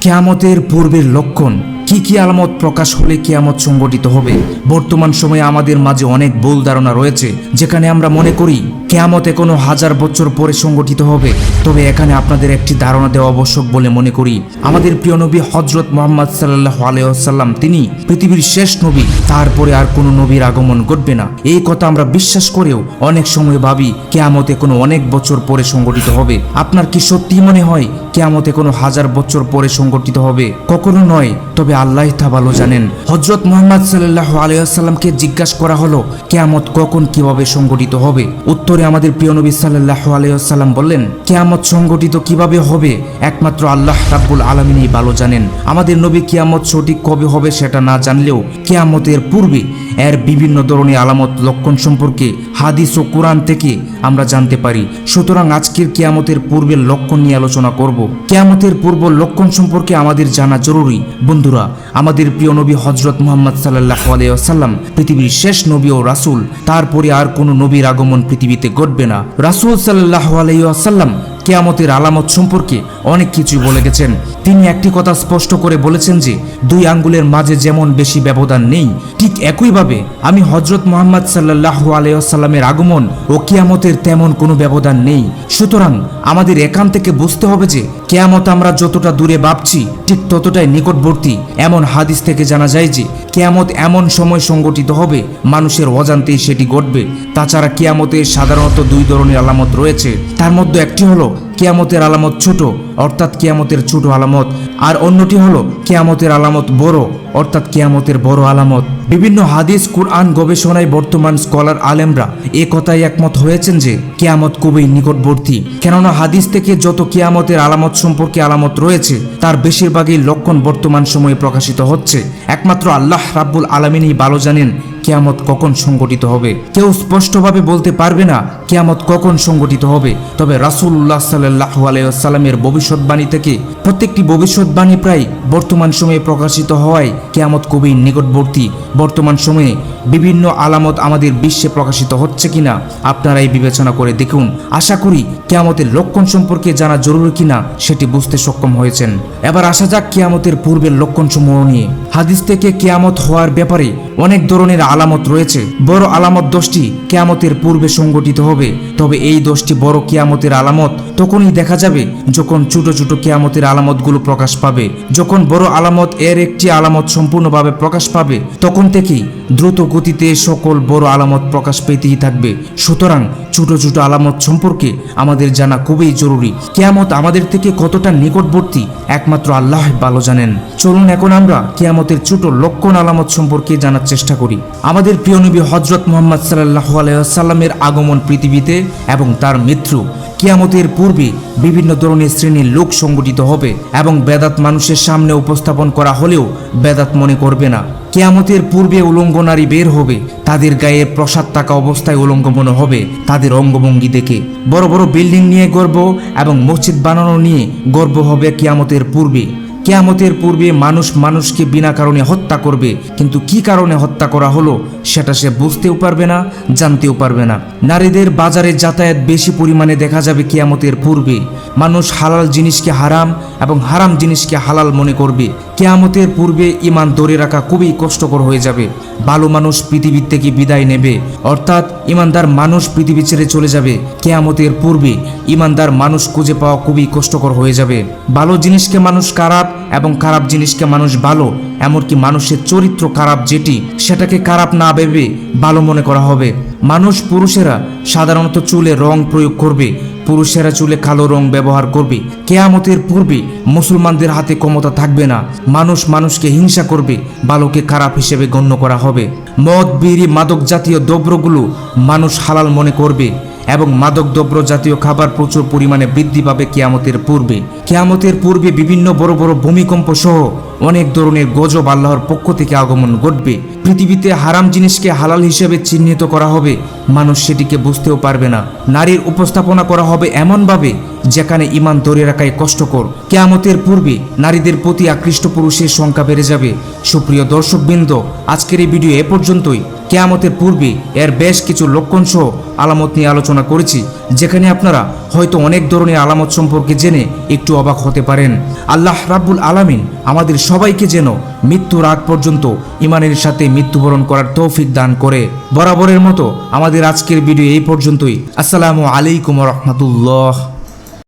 কেয়ামতের পূর্বের লক্ষণ। কি কি আলামত প্রকাশ হলে কেয়ামত সংগঠিত হবে? বর্তমান সময়ে আমাদের মাঝে অনেক ভুল ধারণা রয়েছে, যেখানে আমরা মনে করি কেয়ামত এখনও হাজার বছর পরে সংগঠিত হবে। তবে এখানে আপনাদের একটি ধারণা দেওয়া আবশ্যক বলে মনে করি। আমাদের প্রিয় নবী হজরত মোহাম্মদ সাল্লাহ আলাইসাল্লাম তিনি পৃথিবীর শেষ নবী। তারপরে আর কোনো নবীর আগমন ঘটবে না। এই কথা আমরা বিশ্বাস করেও অনেক সময় ভাবি, কেয়ামতে কোনো অনেক বছর পরে সংগঠিত হবে। আপনার কি সত্যি মনে হয়, কেয়ামতে কোনো হাজার বছর পরে সংগঠিত হবে? কখনো নয়, তবে আল্লাহ তা ভালো জানেন। হজরত মোহাম্মদ সাল্লাহ আলাইসাল্লামকে জিজ্ঞাসা করা হলো, কেয়ামত কখন কীভাবে সংগঠিত হবে? উত্তরে আমাদের প্রিয় নবী সাল্লাহ আলাইসাল্লাম বললেন, কেয়ামত সংগঠিত কীভাবে হবে? একমাত্র আল্লাহ রাব্বুল আলমিনই ভালো জানেন। আমাদের নবী কিয়ামত সঠিক কবে হবে সেটা না জানলেও কেয়ামতের পূর্বে এর বিভিন্ন ধরনের আলামত লক্ষণ সম্পর্কে হাদিস ও কোরআন থেকে আমরা জানতে পারি। সুতরাং আজকের কেয়ামতের পূর্বের লক্ষণ নিয়ে আলোচনা করব। কেয়ামতের পূর্ব লক্ষণ সম্পর্কে আমাদের জানা জরুরি। বন্ধুরা, আমাদের প্রিয় নবী হজরত মোহাম্মদ সাল্লাহ আলাইসাল্লাম পৃথিবীর শেষ নবী ও রাসূল, তারপরে আর কোনো নবীর আগমন পৃথিবীতে ঘটবে না। রাসুল সাল্লাহ আলাইসাল্লাম কেয়ামতের আলামত সম্পর্কে অনেক কিছুই বলে গেছেন। তিনি একটি কথা স্পষ্ট করে বলেছেন যে, দুই আঙ্গুলের মাঝে যেমন বেশি ব্যবধান নেই, ঠিক একইভাবে আমি হজরত মোহাম্মদ সাল্লাহ আলাইসাল্লামের আগমন ও কেয়ামতের তেমন কোনো ব্যবধান নেই। সুতরাং আমাদের এখান থেকে বুঝতে হবে যে, কেয়ামত আমরা যতটা দূরে ভাবছি, ঠিক ততটাই নিকটবর্তী। এমন হাদিস থেকে জানা যায় যে, কেয়ামত এমন সময় সংগঠিত হবে, মানুষের অজান্তেই সেটি ঘটবে। তাছাড়া কেয়ামতের সাধারণত দুই ধরনের আলামত রয়েছে। তার মধ্যে একটি হলো কেয়ামতের আলামত ছোট, অর্থাৎ কেয়ামতের ছোট আলামত। আর অন্যটি হলো, কেয়ামতের আলামত বড়, অর্থাৎ কেয়ামতের বড় আলামত। বিভিন্ন হাদিস, কুরআন গবেষণায় বর্তমান স্কলার আলেমরা এ কথায় একমত হয়েছেন যে, কেয়ামত খুবই নিকটবর্তী। কেননা হাদিস থেকে যত কেয়ামতের আলামত সম্পর্কে আলামত রয়েছে, তার বেশিরভাগই লক্ষণ বর্তমান সময়ে প্রকাশিত হচ্ছে। একমাত্র আল্লাহ রাব্বুল আলমিনই ভালো জানেন কেয়ামত কখন সংগঠিত হবে? কেউ স্পষ্টভাবে বলতে পারবে না কেয়ামত কখন সংগঠিত হবে। তবে রাসুল্লাহ সাল্লাহ আলাইসাল্লামের ভবিষ্যৎবাণী থেকে প্রত্যেকটি ভবিষ্যৎবাণী প্রায় বর্তমান সময়ে প্রকাশিত হওয়ায় কেয়ামত খুবই নিকটবর্তী। বর্তমান সময়ে বিভিন্ন আলামত আমাদের বিশ্বে প্রকাশিত হচ্ছে কিনা, আপনারাই বিবেচনা করে দেখুন। আশা করি কেয়ামতের লক্ষণ সম্পর্কে জানা জরুরি কিনা, সেটি বুঝতে সক্ষম হয়েছেন। এবার আসা যাক কেয়ামতের পূর্বের লক্ষণ সমূহ নিয়ে। হাদিস থেকে কেয়ামত হওয়ার ব্যাপারে অনেক ধরনের আলামত রয়েছে। বড় আলামত দশটি কেয়ামতের পূর্বে সংগঠিত হবে। তবে এই দশটি বড় কেয়ামতের আলামত তখনই দেখা যাবে যখন ছোট ছোট কেয়ামতের আলামতগুলো প্রকাশ পাবে। যখন বড় আলামত এর একটি আলামত সম্পূর্ণভাবে প্রকাশ পাবে, তখন থেকেই দ্রুত গতিতে সকল বড় আলামত প্রকাশ পেতেই থাকবে। সুতরাং ছোট ছোট আলামত সম্পর্কে আমাদের জানা খুবই জরুরি। কেয়ামত আমাদের থেকে কতটা নিকটবর্তী, একমাত্র আল্লাহ ভালো জানেন। চলুন এখন আমরা কেয়ামতের ছোট লক্ষণ আলামত সম্পর্কে জানার চেষ্টা করি। আমাদের প্রিয় নবী হজরত মোহাম্মদ সাল্লাহ আলাইসাল্লামের আগমন পৃথিবীতে এবং তার মৃত্যু কিয়ামতের পূর্বে বিভিন্ন ধরনের শ্রেণির লোক সংগঠিত হবে এবং বেদাত মানুষের সামনে উপস্থাপন করা হলেও বেদাত মনে করবে না। কেয়ামতের পূর্বে উলঙ্গ নারী বের হবে, তাদের গায়ে প্রসাদ থাকা অবস্থায় উলঙ্গ মনে হবে, তাদের অঙ্গভঙ্গি দেখে। বড় বড় বিল্ডিং নিয়ে গর্ব এবং মসজিদ বানানো নিয়ে গর্ব হবে কেয়ামতের পূর্বে। কেয়ামতের পূর্বে মানুষ মানুষকে বিনা কারণে হত্যা করবে কিন্তু কি কারণে হত্যা করা হলো? সেটা সে বুঝতেও পারবে না, জানতেও পারবে না। নারীদের বাজারে যাতায়াত বেশি পরিমাণে দেখা যাবে কেয়ামতের পূর্বে। মানুষ হালাল জিনিসকে হারাম এবং হারাম জিনিসকে হালাল মনে করবে। কেয়ামতের পূর্বে ইমান ধরে রাখা খুবই কষ্টকর হয়ে যাবে। ভালো মানুষ পৃথিবীর থেকে বিদায় নেবে। অর্থাৎ ইমানদার মানুষ পৃথিবী ছেড়ে চলে যাবে। কেয়ামতের পূর্বে ইমানদার মানুষ খুঁজে পাওয়া খুবই কষ্টকর হয়ে যাবে। ভালো জিনিসকে মানুষ খারাপ এবং খারাপ জিনিসকে মানুষ ভালো এমনকি মানুষের চরিত্র খারাপ যেটি সেটাকে খারাপ না ভেবে ভালো মনে করা হবে। মানুষ পুরুষেরা সাধারণত চুলে রং প্রয়োগ করবে, পুরুষেরা চুলে কালো রং ব্যবহার করবে। কেয়ামতের পূর্বে মুসলমানদের হাতে ক্ষমতা থাকবে না। মানুষ মানুষকে হিংসা করবে ভালোকে খারাপ হিসেবে গণ্য করা হবে। মদ, বিড়ি, মাদক জাতীয় দ্রব্যগুলো মানুষ হালাল মনে করবে। এবং মাদক দ্রব্য জাতীয় খাবার প্রচুর পরিমাণে বৃদ্ধি পাবে কেয়ামতের পূর্বে। কেয়ামতের পূর্বে বিভিন্ন বড় বড় ভূমিকম্প সহ অনেক ধরনের গজব আল্লাহর পক্ষ থেকে আগমন ঘটবে। পৃথিবীতে হারাম জিনিসকে হালাল হিসেবে চিহ্নিত করা হবে। মানুষ সেটিকে বুঝতেও পারবে না। নারীর উপস্থাপনা করা হবে এমনভাবে, যেখানে ইমান ধরে রাখাই কষ্টকর। কেয়ামতের পূর্বে নারীদের প্রতি আকৃষ্ট পুরুষের সংখ্যা বেড়ে যাবে। সুপ্রিয় দর্শকবৃন্দ, আজকের এই ভিডিও এ পর্যন্তই। কেয়ামতের পূর্বে এর বেশ কিছু লক্ষণ সহ আলামত নিয়ে আলোচনা করেছি, যেখানে আপনারা হয়তো অনেক ধরনের আলামত সম্পর্কে জেনে একটু অবাক হতে পারেন। আল্লাহ রাব্বুল আলামিন আমাদের সবাইকে যেন মৃত্যুর আগ পর্যন্ত ইমানের সাথে মৃত্যুবরণ করার তৌফিক দান করে। বরাবরের মতো আমাদের আজকের ভিডিও এই পর্যন্তই। আসসালামু আলাইকুম রহমতুল্লাহ।